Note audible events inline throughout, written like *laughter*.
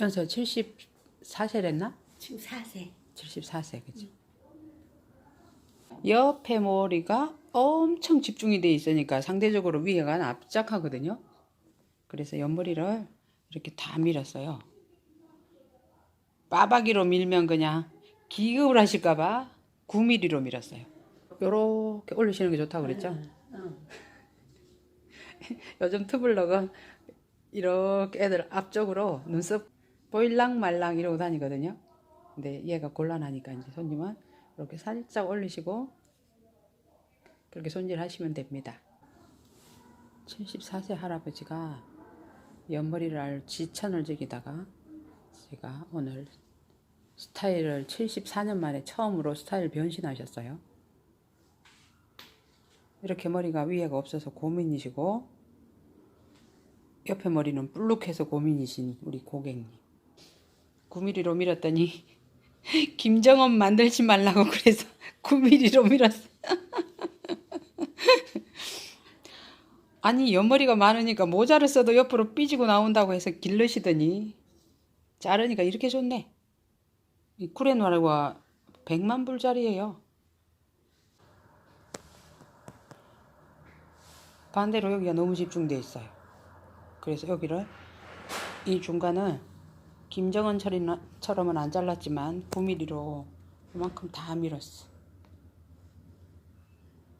연세 74세랬나? 지금 4세. 74세 그지? 옆에 머리가 엄청 집중이 돼 있으니까 상대적으로 위에가 납작하거든요. 그래서 옆머리를 이렇게 다 밀었어요. 빠박이로 밀면 그냥 기급을 하실까봐 9mm로 밀었어요. 요렇게 올리시는 게 좋다고 그랬죠? 어. *laughs* 요즘 투블럭은 이렇게 애들 앞쪽으로 눈썹 보일랑 말랑 이러고 다니거든요. 근데 얘가 곤란하니까 이제 손님은 이렇게 살짝 올리시고 그렇게 손질하시면 됩니다. 74세 할아버지가 옆머리를 알 지천을 즐기다가 제가 오늘 스타일을 74년 만에 처음으로 스타일 변신하셨어요. 이렇게 머리가 위에가 없어서 고민이시고 옆에 머리는 불룩해서 고민이신 우리 고객님. 9mm로 밀었더니 김정은 만들지 말라고 그래서 *laughs* 9mm로 밀었어. *laughs* 아니 옆머리가 많으니까 모자를 써도 옆으로 삐지고 나온다고 해서 길르시더니 자르니까 이렇게 좋네. 이 쿠레노라가 100만 불짜리예요. 반대로 여기가 너무 집중돼 있어요. 그래서 여기를 이 중간을 김정은처럼은 안 잘랐지만 9mm로 이만큼 다 밀었어.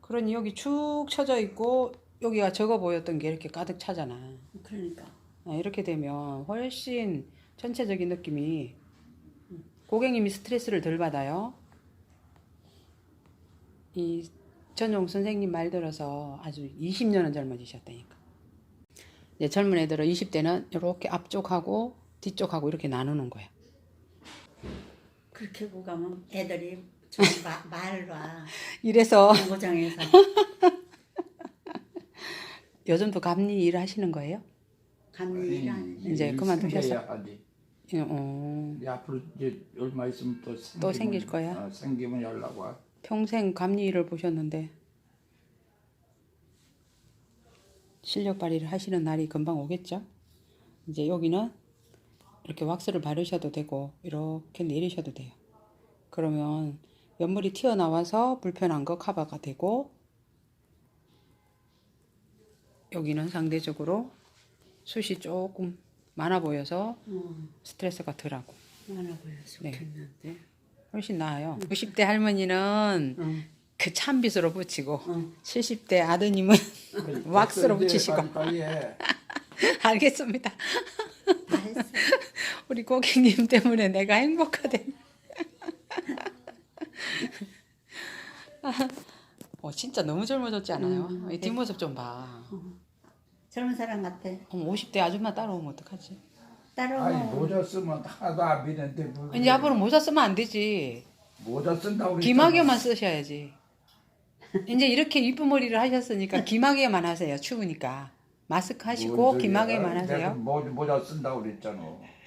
그러니 여기 축 처져 있고 여기가 적어 보였던 게 이렇게 가득 차잖아. 그러니까. 아, 이렇게 되면 훨씬 전체적인 느낌이 고객님이 스트레스를 덜 받아요. 이 전용 선생님 말 들어서 아주 20년은 젊어지셨다니까. 이제 젊은 애들은 20대는 이렇게 앞쪽하고 뒤쪽하고 이렇게 나누는 거야. 그렇게 하고 가면 애들이 좀 마- *laughs* 말로 와. 이래서 공고장에서. *laughs* 요즘도 감리 일 하시는 거예요? 감리 일하는. 이제 그만두셨어? 생겨야지. 예, 어, 이제 앞으로 이제 얼마 있으면 또 생기면, 또 생길 거야? 어, 생기면 연락 와. 평생 감리 일을 보셨는데 실력 발휘를 하시는 날이 금방 오겠죠? 이제 여기는 이렇게 왁스를 바르셔도 되고 이렇게 내리셔도 돼요. 그러면 옆머리 튀어나와서 불편한 거 커버가 되고 여기는 상대적으로 숱이 조금 많아 보여서 어, 스트레스가 덜하고 많아 보여 좋겠는데. 훨씬 나아요. 90대 할머니는 어. 그 찬빗으로 붙이고 어. 70대 아드님은 *laughs* 왁스로 이제 붙이시고. *laughs* 알겠습니다. 우리 고객님 때문에 내가 행복하대. 어 진짜 너무 젊어졌지 않아요? 음, 이 뒷모습 좀 봐. 젊은 사람 같아. 어머 50대 아줌마 따라오면 어떡하지? 아니 따라오면 모자 쓰면 하나도 안 비는데 뭐 이제 앞으로 모자 쓰면 안 되지. 모자 쓴다고. 기마개만 쓰셔야지. 이제 이렇게 이쁜 머리를 하셨으니까 기마개만 하세요. 추우니까. 마스크 하시고 내가 하세요. 모, 모자 쓴다고 그랬잖아.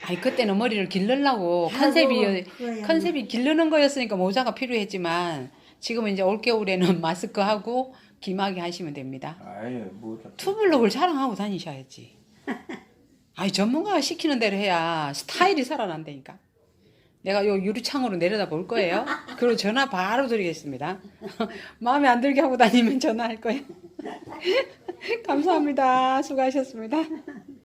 아니 그때는 머리를 기르려고 컨셉이. 컨셉이 기르는 거였으니까 모자가 필요했지만 지금은 이제 올겨울에는 *laughs* 마스크 하고 기마개 하시면 됩니다. 아예 모자. 투블럭을 자랑하고 다니셔야지. *laughs* 아니 전문가가 시키는 대로 해야 스타일이 살아난다니까. 내가 요 유리창으로 내려다 볼 거예요. 그리고 전화 바로 드리겠습니다. *laughs* 마음에 안 들게 하고 다니면 전화할 거예요. 감사합니다. 수고하셨습니다.